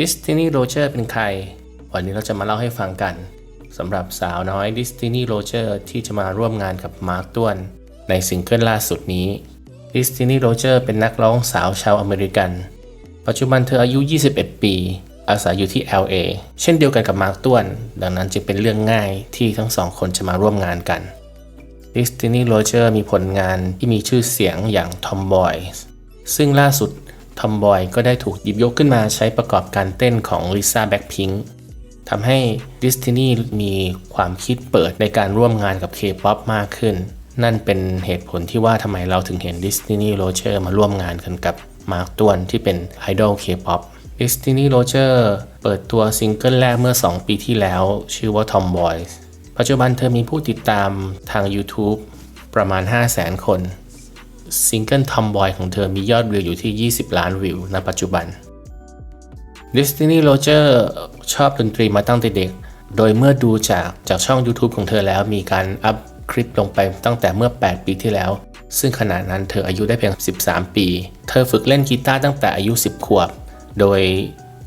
ดิสตินีโรเจอร์เป็นใคร วันนี้เราจะมาเล่าให้ฟังกันสำหรับสาวน้อยดิสตินีโรเจอร์ที่จะมาร่วมงานกับมาร์คต้วน ในซิงเกิลล่าสุดนี้ดิสตินีโรเจอร์เป็นนักร้องสาวชาวอเมริกัน ปัจจุบันเธออายุ 21 ปี อาศัยอยู่ที่ LA เช่นเดียวกันกับมาร์คต้วน ดังนั้นจึงเป็นเรื่องง่ายที่ทั้งสองคนจะมาร่วมงานกันดิสตินีโรเจอร์มีผลงานที่มีชื่อเสียงอย่าง Tomboy ซึ่งล่าสุด Tomboy ก็ได้ถูกหยิบยกขึ้นมาใช้ประกอบการเต้นของ Lisa Blackpink ทำให้ Destiny มีความคิดเปิดในการร่วมงานกับ K-POP มากขึ้น นั่นเป็นเหตุผลที่ว่าทำไมเราถึงเห็น Destiny Roger มาร่วมงานกันกับมาร์คต้วนที่เป็นไอดอล K-POP Destiny Roger เปิดตัวซิงเกิลแรกเมื่อ 2 ปีที่แล้ว ชื่อว่า Tomboy ปัจจุบันเธอมีผู้ติดตามทาง YouTube ประมาณ 500,000 คน ซิงเกิล Tomboy ของเธอมียอดวิวอยู่ที่ 20 ล้านวิวณปัจจุบัน Destiny Roger ชอบดนตรีมาตั้งแต่เด็ก โดยเมื่อดูจากจากช่อง YouTube ของเธอแล้วมีการอัพคลิปลงไปตั้งแต่เมื่อ 8 ปีที่แล้ว ซึ่งขณะนั้นเธออายุได้เพียง 13 ปี เธอฝึกเล่นกีตาร์ตั้งแต่อายุ 10 ขวบ โดย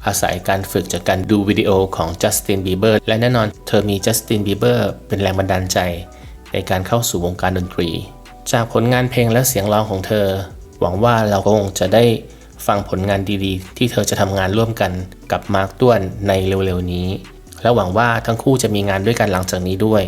อาศัยการฝึกจากการดูวิดีโอของจัสตินบีเบอร์และแน่นอนเธอมีจัสตินบีเบอร์เป็นแรงบันดาลใจ ในการเข้าสู่วงการดนตรี จากผลงานเพลงและเสียงร้องของเธอ หวังว่าเราก็คงจะได้ฟังผลงานดีๆ ที่เธอจะทำงานร่วมกันกับมาร์คต้วนในเร็วๆนี้ และหวังว่าทั้งคู่จะมีงานด้วยกันหลังจากนี้ด้วย